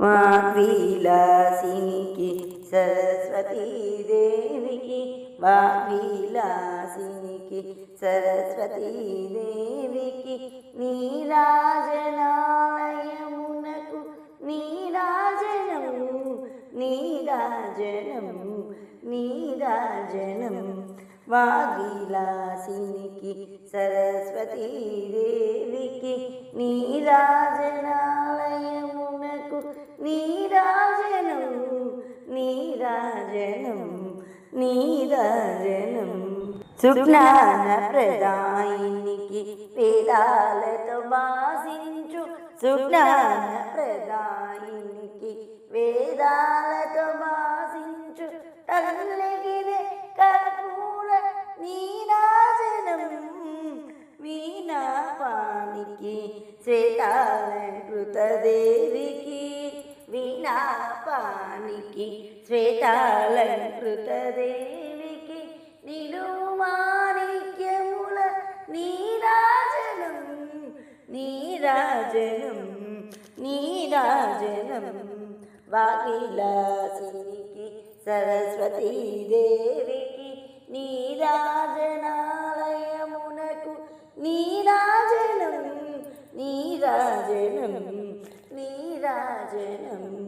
వాగ్విలాసినికి సరస్వతీదేవికి వాగ్విలాసినికి సరస్వతీదేవికి నీరాజనాలయమునకు నీరాజనము నీరాజనము నీరాజనం వాగిలాసినికి సరస్వతీదేవికి నీరా నీరాజనం నీరాజనం నీరాజనం. Sujnana ప్రదాయినికి వేదాలతో భాషించు Sujnana ప్రదాయినికి వేదాలతో భాషించు శ్వేతాలంకృతదేవికి వీణాపానికి శ్వేతాలంకృతదేవికి నిలుమాణిక్యముల నీరాజనం నీరాజనం నీరాజనం వాకిలాసినికి సరస్వతీదేవికి నీరాజనాలయమునకు నీరాజనం నీరాజనం నీరాజనం